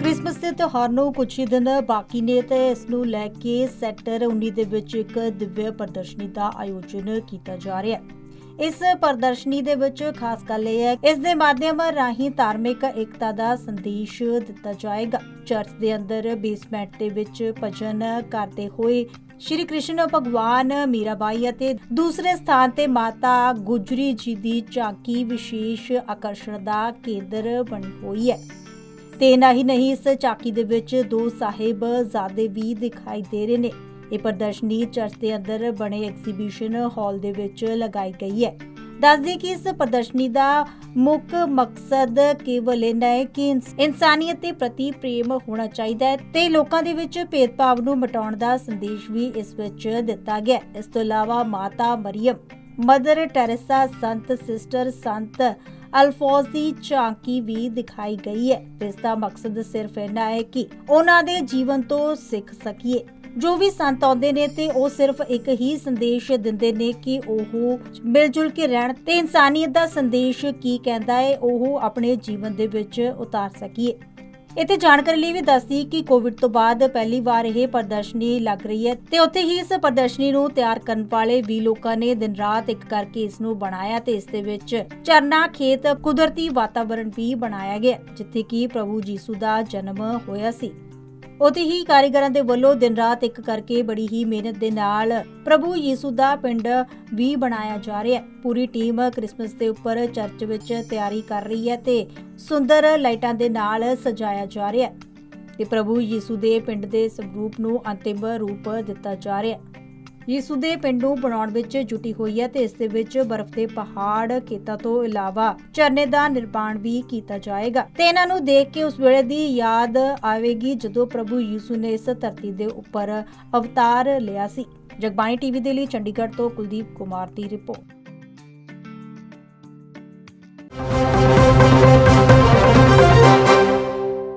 Christmas ਦੇ ਤਿਉਹਾਰ ਨੂੰ ਕੁਝ ਹੀ ਦਿਨ ਬਾਕੀ ਨੇ ਤੇ ਇਸ ਨੂੰ ਲੈ ਕੇ ਸੈਕਟਰ 19 ਦੇ ਵਿੱਚ ਇੱਕ ਦਿਵਯ ਪ੍ਰਦਰਸ਼ਨੀ ਦਾ ਆਯੋਜਨ ਕੀਤਾ ਜਾ ਰਿਹਾ ਹੈ। ਇਸ ਪ੍ਰਦਰਸ਼ਨੀ ਦੇ ਵਿੱਚ ਖਾਸ ਗੱਲ ਇਹ ਹੈ, ਇਸ ਦੇ ਮਾਧਿਅਮ ਰਾਹੀਂ ਧਾਰਮਿਕ ਏਕਤਾ ਦਾ ਸੰਦੇਸ਼ ਦਿੱਤਾ ਜਾਏਗਾ। ਚਰਚ ਦੇ ਅੰਦਰ ਬੇਸਮੈਂਟ ਦੇ ਵਿੱਚ ਭਜਨ ਕਰਦੇ ਹੋਏ ਸ਼੍ਰੀ ਕ੍ਰਿਸ਼ਨ ਭਗਵਾਨ ਮੀਰਾਬਾਈ ਅਤੇ ਦੂਸਰੇ ਸਥਾਨ ਤੇ ਮਾਤਾ ਗੁਜਰੀ ਜੀ ਦੀ ਝਾਂਕੀ ਵਿਸ਼ੇਸ਼ ਆਕਰਸ਼ਣ ਦਾ ਕੇਂਦਰ ਬਣੀ ਹੋਈ ਹੈ। ਤੇ ਨਾ ਹੀ ਨਹੀਂ, ਇਸ ਚਾਕੀ ਦੇ ਵਿੱਚ ਦੋ ਸਾਹਿਬ ਜ਼ਾਦੇ ਵੀ ਦਿਖਾਈ ਦੇ ਰਹੇ ਨੇ। ਇਹ ਪ੍ਰਦਰਸ਼ਨੀ ਚਰਚ ਦੇ ਅੰਦਰ ਬਣੇ ਐਗਜ਼ੀਬਿਸ਼ਨ ਹਾਲ ਦੇ ਵਿੱਚ ਲਗਾਈ ਗਈ ਹੈ। ਦੱਸਦੇ ਕਿ ਇਸ ਪ੍ਰਦਰਸ਼ਨੀ ਦਾ ਮੁੱਖ ਮਕਸਦ ਕੇਵਲ ਇਹ ਹੈ ਕਿ ਇਨਸਾਨੀਅਤ ਦੇ ਪ੍ਰਤੀ ਪ੍ਰੇਮ ਹੋਣਾ ਚਾਹੀਦਾ ਹੈ ਤੇ ਲੋਕਾਂ ਦੇ ਵਿੱਚ ਭੇਦਭਾਵ ਨੂੰ ਮਿਟਾਉਣ ਦਾ ਸੰਦੇਸ਼ ਵੀ ਇਸ ਵਿੱਚ ਦਿੱਤਾ ਗਿਆ ਇਸ ਤੋਂ ਇਲਾਵਾ ਮਾਤਾ ਮਰੀਮ ਮਦਰ ਟੈਰੇਸਾ, ਸੰਤ, ਸਿਸਟਰ, ਸੰਤ ਅਲਫੋਜ਼ ਦੀ ਝਾਂਕੀ ਵੀ ਦਿਖਾਈ ਗਈ ਹੈ ਇਸ ਦਾ ਮਕਸਦ ਸਿਰਫ ਇਹਨਾਂ ਹੈ ਕਿ ਉਹਨਾਂ ਦੇ ਜੀਵਨ ਤੋਂ ਸਿੱਖ ਸਕੀਏ। ਜੋ ਵੀ ਸੰਤ ਆਉਂਦੇ ਨੇ ਤੇ ਉਹ ਸਿਰਫ ਇੱਕ ਹੀ ਸੰਦੇਸ਼ ਦਿੰਦੇ ਨੇ ਕਿ ਉਹ ਮਿਲ ਜੁਲ ਕੇ ਰਹਿਣ ਤੇ ਇਨਸਾਨੀਅਤ ਦਾ ਸੰਦੇਸ਼ ਕੀ ਕਹਿੰਦਾ ਹੈ, ਉਹ ਆਪਣੇ ਜੀਵਨ ਦੇ ਵਿੱਚ ਉਤਾਰ ਸਕੀਏ। ਇਤੇ ਜਾਣਕਾਰੀ ਲਈ ਵੀ ਦੱਸਦੀ ਕਿ ਕੋਵਿਡ ਤੋਂ ਬਾਅਦ ਪਹਿਲੀ ਵਾਰ ਇਹ ਪ੍ਰਦਰਸ਼ਨੀ ਲੱਗ ਰਹੀ ਹੈ ਤੇ ਉੱਥੇ ਹੀ ਇਸ ਪ੍ਰਦਰਸ਼ਨੀ ਨੂੰ ਤਿਆਰ ਕਰਨ ਵਾਲੇ ਵੀ ਲੋਕਾਂ ਨੇ ਦਿਨ ਰਾਤ ਇੱਕ ਕਰਕੇ ਇਸ ਨੂੰ ਬਣਾਇਆ ਤੇ ਇਸ ਦੇ ਵਿੱਚ ਚਰਨਾ ਖੇਤ, ਕੁਦਰਤੀ ਵਾਤਾਵਰਣ ਵੀ ਬਣਾਇਆ ਗਿਆ, ਜਿੱਥੇ ਕਿ ਪ੍ਰਭੂ ਜੀਸੂ ਦਾ ਜਨਮ ਹੋਇਆ ਸੀ। ਉਤੇ ਹੀ ਕਾਰੀਗਰਾਂ ਦੇ ਵੱਲੋਂ ਦਿਨ ਰਾਤ ਇੱਕ ਕਰਕੇ ਬੜੀ ਹੀ ਮਿਹਨਤ ਦੇ ਨਾਲ ਪ੍ਰਭੂ ਯੀਸੂ ਦਾ ਪਿੰਡ ਵੀ ਬਣਾਇਆ ਜਾ ਰਿਹਾ ਹੈ। ਪੂਰੀ ਟੀਮ ਕ੍ਰਿਸਮਸ ਦੇ ਉੱਪਰ ਚਰਚ ਵਿੱਚ ਤਿਆਰੀ ਕਰ ਰਹੀ ਹੈ ਤੇ ਸੁੰਦਰ ਲਾਈਟਾਂ ਦੇ ਨਾਲ ਸਜਾਇਆ ਜਾ ਰਿਹਾ ਹੈ। ਤੇ ਪ੍ਰਭੂ ਯੀਸੂ ਦੇ ਪਿੰਡ ਦੇ ਸਰੂਪ ਨੂੰ ਅੰਤਿਮ ਰੂਪ ਦਿੱਤਾ ਜਾ ਰਿਹਾ ਹੈ। ਯਿਸੂ ਦੇ ਪਿੰਡ ਬਣਾਉਣ ਵਿੱਚ ਜੁਟੀ ਹੋਈ ਹੈ ਤੇ ਇਸ ਦੇ ਵਿੱਚ ਬਰਫ਼ ਦੇ ਪਹਾੜ ਖੇਤਾਂ ਤੋਂ ਇਲਾਵਾ ਝਰਨੇ ਦਾ ਨਿਰਮਾਣ ਵੀ ਕੀਤਾ ਜਾਏਗਾ। ਤੇ ਇਹਨਾਂ ਨੂੰ ਦੇਖ ਕੇ ਉਸ ਵੇਲੇ ਦੀ ਯਾਦ ਆਵੇਗੀ ਜਦੋਂ ਪ੍ਰਭੂ ਯਿਸੂ ਨੇ ਇਸ ਧਰਤੀ ਦੇ ਉੱਪਰ ਅਵਤਾਰ ਲਿਆ ਸੀ। ਜਗਬਾਣੀ ਟੀਵੀ ਦੇ ਲਈ ਚੰਡੀਗੜ੍ਹ ਤੋਂ ਕੁਲਦੀਪ ਕੁਮਾਰ ਦੀ ਰਿਪੋਰਟ।